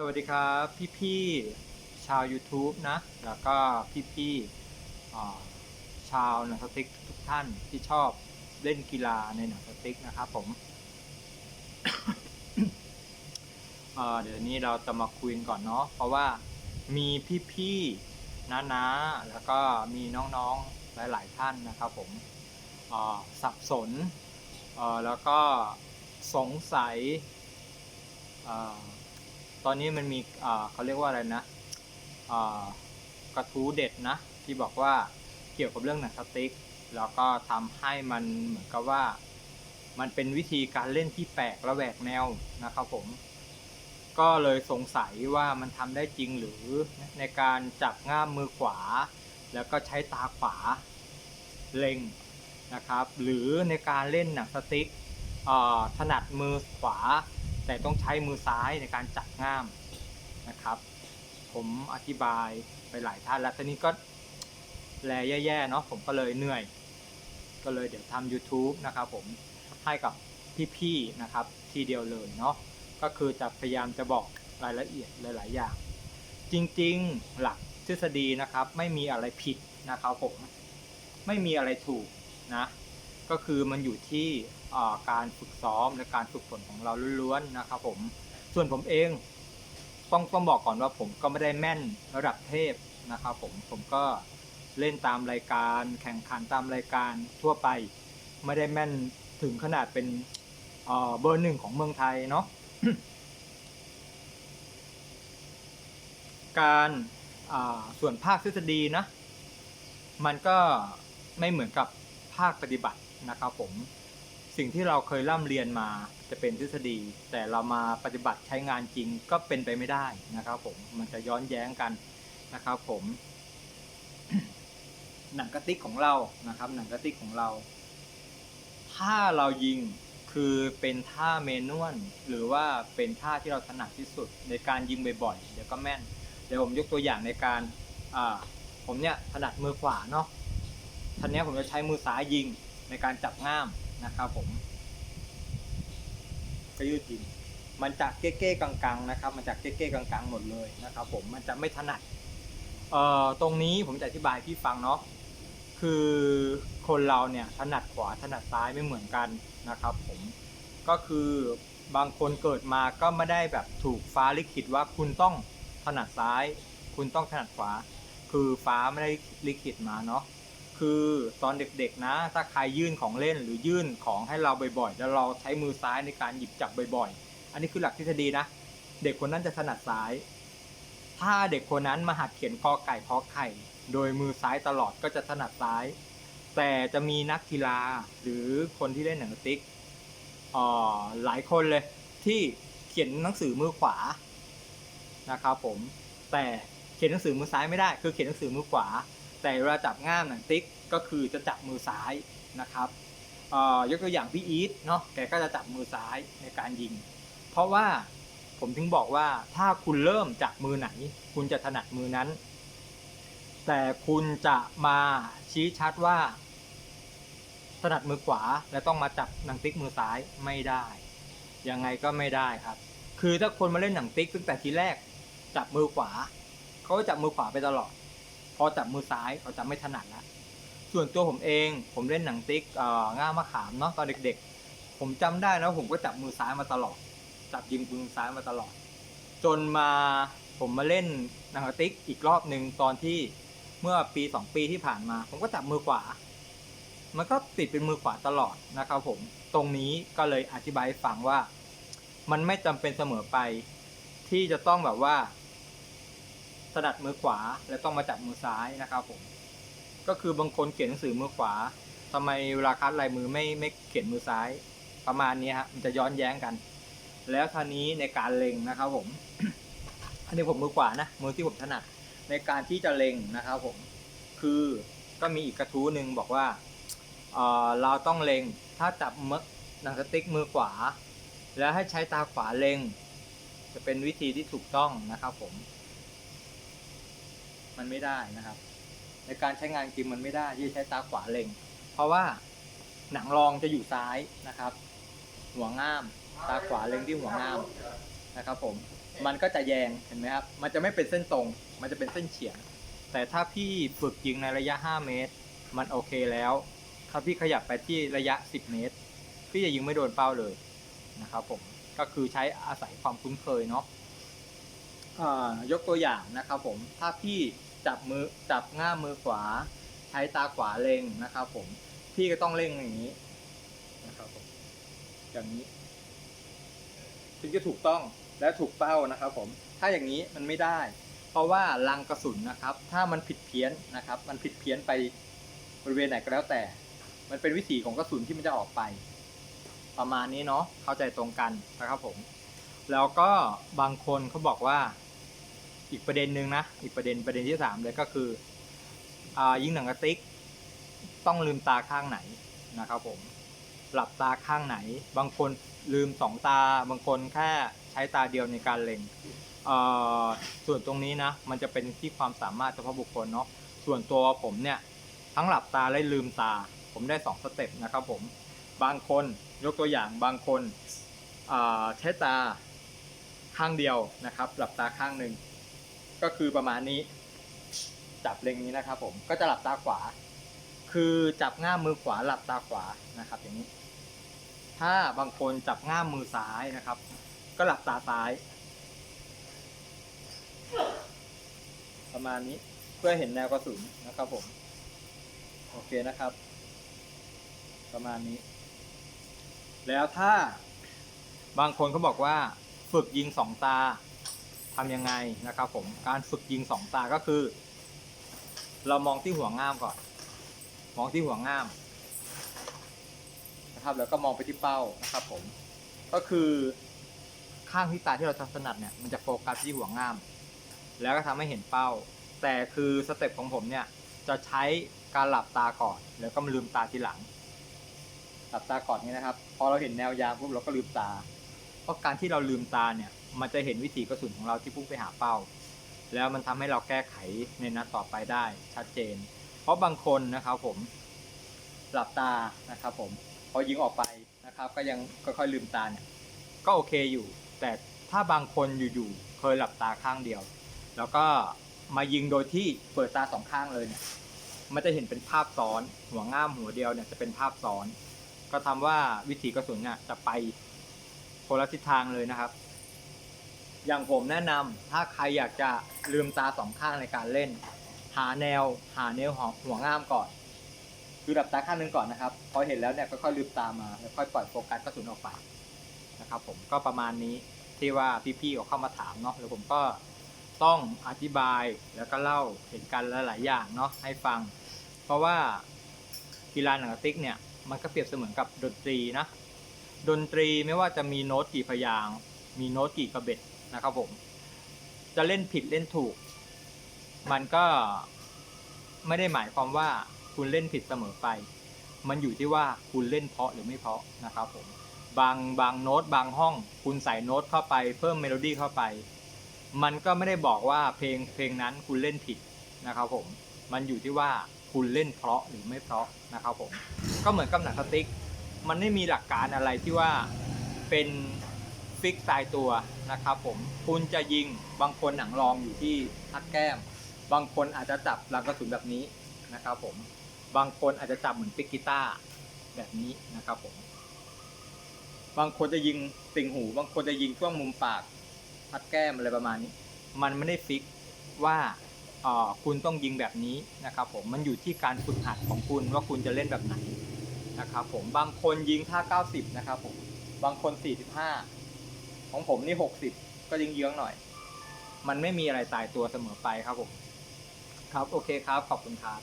สวัสดีครับ พี่ๆชาว YouTube นะ แล้วก็พี่ๆชาวหนังสติ๊กทุกท่านที่ชอบเล่นกีฬาในหนังสติ๊กนะครับผมเดี๋ยวนี้เราจะมาคุยกันก่อนเนาะเพราะว่ามีพี่ๆน้าๆแล้วก็มีน้องๆหลาย ๆ ท่านนะครับผมสับสนแล้วก็สงสัยอ ตอนนี้มันมีอ่าเขาเรียกว่าอะไรนะอ่ากระทู้เด็ดนะ ที่บอกว่าเกี่ยวกับเรื่องหนังสติ๊กแล้วก็ทำให้มันเหมือนกับว่า มันเป็นวิธีการเล่นที่แปลกและแหวกแนวนะครับผม ก็เลยสงสัยว่ามันทำได้จริงหรือในการจับง่ามมือขวา แล้วก็ใช้ตาขวาเล็งนะครับ หรือในการเล่นหนังสติ๊กถนัดมือขวา แต่ต้องใช้มือซ้ายในการจับง่ามนะครับ ผมอธิบายไปหลายท่านแล้วตอนนี้ก็แลแย่ๆเนาะผมก็เลยเหนื่อย ก็เลยเดี๋ยวทำ YouTube นะครับผมให้กับพี่ๆนะครับทีเดียวเลยเนาะก็คือจะพยายามจะบอกรายละเอียดหลายๆอย่าง จริงๆหลักทฤษฎีนะครับ ไม่มีอะไรผิดนะครับผมไม่มีอะไรถูกนะ ก็คือมันอยู่ที่การฝึกซ้อมและการฝึกฝนของเราล้วนๆนะครับผมส่วนผมเองต้องต้องบอกก่อนว่าผมก็ไม่ได้แม่นระดับเทพนะครับผมผมก็เล่นตามรายการแข่งขันตามรายการทั่วไป ไม่ได้แม่นถึงขนาดเป็นเบอร์หนึ่งของเมืองไทยเนาะการส่วนภาคทฤษฎีนะ มันก็ไม่เหมือนกับภาคปฏิบัติ นะครับผมสิ่งที่เราเคยร่ำเรียนมาจะเป็นทฤษฎี แต่เรามาปฏิบัติใช้งานจริงก็เป็นไปไม่ได้นะครับผมมันจะย้อนแย้งกันนะครับผม หนังกระติกของเรานะครับ หนังกระติกของเราถ้าเรายิงคือเป็นท่าเมนวลหรือว่าเป็นท่าที่เราถนัดที่สุด ในการยิงบ่อยๆเดี๋ยวก็แม่นเดี๋ยวผมยกตัวอย่างในการผมเนี่ยถนัดมือขวาเนาะท่านนี้ผมจะใช้มือซ้ายยิง ในการจับง่ามนะครับผมก็ยืดยิงมันจะเก้ๆกังๆนะครับ มันจะเก้ๆกังๆหมดเลยนะครับ ผมมันจะไม่ถนัดเอ่อตรงนี้ผมจะอธิบายพี่ฟังเนาะคือคนเราเนี่ยถนัดขวาถนัดซ้ายไม่เหมือนกันนะครับ ผมก็คือบางคนเกิดมาก็ไม่ได้แบบถูกฟ้าลิขิตว่าคุณต้องถนัดซ้าย คุณต้องถนัดขวา คือฟ้าไม่ได้ลิขิตมาเนาะ คือตอนเด็กๆนะ ถ้าใครยื่นของเล่นหรือยื่นของให้เราบ่อยๆ แล้วเราใช้มือซ้ายในการหยิบจับบ่อยๆ อันนี้คือหลักทฤษฎีนะ เด็กคนนั้นจะถนัดซ้าย ถ้าเด็กคนนั้นมาหัดเขียนกอไก่ขอไข่ โดยมือซ้ายตลอดก็จะถนัดซ้าย แต่จะมีนักกีฬาหรือคนที่เล่นหนังสติ๊กออหลายคนเลยที่เขียนหนังสือมือขวานะครับผม แต่เขียนหนังสือมือซ้ายไม่ได้ คือเขียนหนังสือมือขวา แต่เวลาจับง่ามหนังติ๊กก็คือจะจับมือซ้ายนะครับยกตัวอย่างพี่อีทเนาะแกก็จะจับมือซ้ายในการยิง เพราะว่าผมถึงบอกว่าถ้าคุณเริ่มจากมือไหน คุณจะถนัดมือนั้น แต่คุณจะมาชี้ชัดว่า ถนัดมือขวาและต้องมาจับหนังติ๊กมือซ้ายไม่ได้ยังไงก็ไม่ได้ครับ คือถ้าคนมาเล่นหนังติ๊กตั้งแต่ทีแรกจับมือขวาเขาก็จับมือขวาไปตลอด พอจับมือซ้ายเขาจะไม่ถนัดละส่วนตัวผมเองผมเล่นหนังติ๊กง่ามะขามเนาะตอนเด็กๆ ผมจำได้นะผมก็จับมือซ้ายมาตลอด จับยิงมือซ้ายมาตลอด จนมาผมมาเล่นหนังติ๊กอีกรอบหนึ่งตอนที่เมื่อปีสองปีที่ผ่านมา ผมก็จับมือขวา มันก็ติดเป็นมือขวาตลอดนะครับผมตรงนี้ก็เลยอธิบายฟังว่า มันไม่จำเป็นเสมอไป ที่จะต้องแบบว่า ถนัดมือขวาแล้วต้องมาจับมือซ้ายนะครับผมก็คือบางคนเขียนหนังสือมือขวาทำไมเวลาคัดลายมือไม่ไม่เขียนมือซ้าย ประมาณนี้ฮะมันจะย้อนแย้งกัน แล้วท่านี้ในการเล็งนะครับผมอันนี้ผมมือขวานะมือที่ผมถนัดในการที่จะเล็งนะครับผมคือก็มีอีกกระทู้หนึ่งบอกว่าเเราต้องเล็งถ้าจับมือหนังสติ๊กมือขวา แล้วให้ใช้ตาขวาเล็ง จะเป็นวิธีที่ถูกต้องนะครับผม มันไม่ได้นะครับ ในการใช้งานจริงมันไม่ได้ที่ใช้ตาขวาเล็ง เพราะว่าหนังรองจะอยู่ซ้ายนะครับ หัวง่าม ตาขวาเล็งที่หัวง่ามนะครับ ผมมันก็จะแยงเห็นไหมครับ มันจะไม่เป็นเส้นตรง มันจะเป็นเส้นเฉียง แต่ถ้าพี่ฝึกยิงในระยะ 5 เมตร มันโอเคแล้ว ถ้าพี่ขยับไปที่ระยะ 10 เมตร พี่จะยิงไม่โดนเป้าเลยนะครับผม ก็คือใช้อาศัยความคุ้นเคยเนาะยกตัวอย่างนะครับผม ถ้าพี่ จับมือจับง่ามมือขวา ใช้ตาขวาเล็งนะครับ ผมพี่ก็ต้องเล็งอย่างนี้นะครับผมอย่างนี้ถึงจะถูกต้องและถูกเป้านะครับ ผมถ้าอย่างนี้มันไม่ได้ เพราะว่ารังกระสุนนะครับ ถ้ามันผิดเพี้ยนนะครับ มันผิดเพี้ยนไปบริเวณไหนก็แล้วแต่ มันเป็นวิถีของกระสุนที่มันจะออกไป ประมาณนี้เนาะเข้าใจตรงกันนะครับผม แล้วก็บางคนเขาบอกว่า อีกประเด็นหนึ่งนะ อีกประเด็นประเด็นที่สามเลยก็คืออยิงหนังกระติกต้องลืมตาข้างไหนนะครับผมหลับตาข้างไหน บางคนลืมสองตา บางคนแค่ใช้ตาเดียวในการเล็งส่วนตรงนี้นะ มันจะเป็นที่ความสามารถเฉพาะบุคคลเนาะ ส่วนตัวผมเนี่ย ทั้งหลับตาและลืมตา ผมได้สองสเต็ปนะครับผม บางคนยกตัวอย่างบางคนใช้ตาข้างเดียวนะครับ หลับตาข้างหนึ่ง ก็คือประมาณนี้ จับเล็งนี้นะครับ ผมก็จะหลับตาขวา คือจับง่ามมือขวาหลับตาขวานะครับ อย่างนี้ ถ้าบางคนจับง่ามมือซ้ายนะครับ ก็หลับตาซ้าย ประมาณนี้เพื่อเห็นแนวกระสุนนะครับ ผม โอเคนะครับ ประมาณนี้ แล้วถ้าบางคนเขาบอกว่า ฝึกยิงสองตา ทำยังไงนะครับผมการฝึกยิงสองตาก็คือ เรามองที่หัวง่ามก่อน มองที่หัวง่ามนะครับแล้วก็มองไปที่เป้านะครับผมก็คือข้างที่ตาที่เราถนัดเนี่ยมันจะโฟกัสที่หัวง่าม แล้วก็ทำให้เห็นเป้า แต่คือสเต็ปของผมเนี่ยจะใช้การหลับตาก่อน แล้วก็มาลืมตาทีหลัง หลับตาก่อนนี้นะครับ พอเราเห็นแนวยางปุ๊บเราก็ลืมตา เพราะการที่เราลืมตาเนี่ย มันจะเห็นวิถีกระสุนของเราที่พุ่งไปหาเป้า แล้วมันทำให้เราแก้ไขในนัดต่อไปได้ชัดเจน เพราะบางคนนะครับผมหลับตานะครับผมพอยิงออกไปนะครับ ก็ยังค่อยๆลืมตาเนี่ยก็โอเคอยู่ แต่ถ้าบางคนอยู่ๆเคยหลับตาข้างเดียว แล้วก็มายิงโดยที่เปิดตาสองข้างเลยเนี่ยมันจะเห็นเป็นภาพซ้อน หัวง่ามหัวเดียวเนี่ยจะเป็นภาพซ้อน ก็ทำว่าวิถีกระสุนเนี่ยจะไปคนละทิศทางเลยนะครับ อย่างผมแนะนำถ้าใครอยากจะลืมตาสองข้างในการเล่น หาแนวหาแนวของหัวง่ามก่อน คือหลับตาข้างหนึงก่อนนะครับ พอเห็นแล้วเนี่ยค่อยๆลืมตามาแล้วค่อยปล่อยโฟกัสกระสุนออกไปนะครับผมก็ประมาณนี้ที่ว่าพี่ๆเขาเข้ามาถามเนาะแล้วผมก็ต้องอธิบายแล้วก็เล่าเหตุการณ์หลายๆอย่างเนาะให้ฟัง เพราะว่ากีฬาหนังกระติกเนี่ยมันก็เปรียบเสมือนกับดนตรีนะ ดนตรีไม่ว่าจะมีโน้ตกี่พยางค์มีโน้ตกี่กระเบ็ด นะครับผม จะเล่นผิดเล่นถูก มันก็ไม่ได้หมายความว่าคุณเล่นผิดเสมอไป มันอยู่ที่ว่าคุณเล่นเพาะหรือไม่เพาะนะครับผม บางบางโน้ตบางห้อง คุณใส่โน้ตเข้าไปเพิ่มเมโลดี้เข้าไป มันก็ไม่ได้บอกว่าเพลงเพลงนั้นคุณเล่นผิดนะครับผม มันอยู่ที่ว่าคุณเล่นเพาะหรือไม่เพาะนะครับผม ก็เหมือนกับหนังสติ๊ก มันไม่มีหลักการอะไรที่ว่าเป็น ฟิกตายตัวนะครับผมคุณจะยิงบางคนหนังรองอยู่ที่ทักแก้ม บางคนอาจจะจับลังกระสุนแบบนี้นะครับผมบางคนอาจจะจับเหมือนปิกกีตาร์แบบนี้นะครับผมบางคนจะยิงติ่งหู บางคนจะยิงช่วงมุมปากทัดแก้มอะไรประมาณนี้ มันไม่ได้ฟิกว่าคุณต้องยิงแบบนี้นะครับผมมันอยู่ที่การฝึกหัดของคุณว่าคุณจะเล่นแบบไหนนะครับผมบางคนยิงท่า90นะครับผมบางคน 45 ของผมนี่หกสิบก็ยิงเยื้องหน่อย มันไม่มีอะไรตายตัวเสมอไปครับผม ครับโอเคครับ ขอบคุณครับ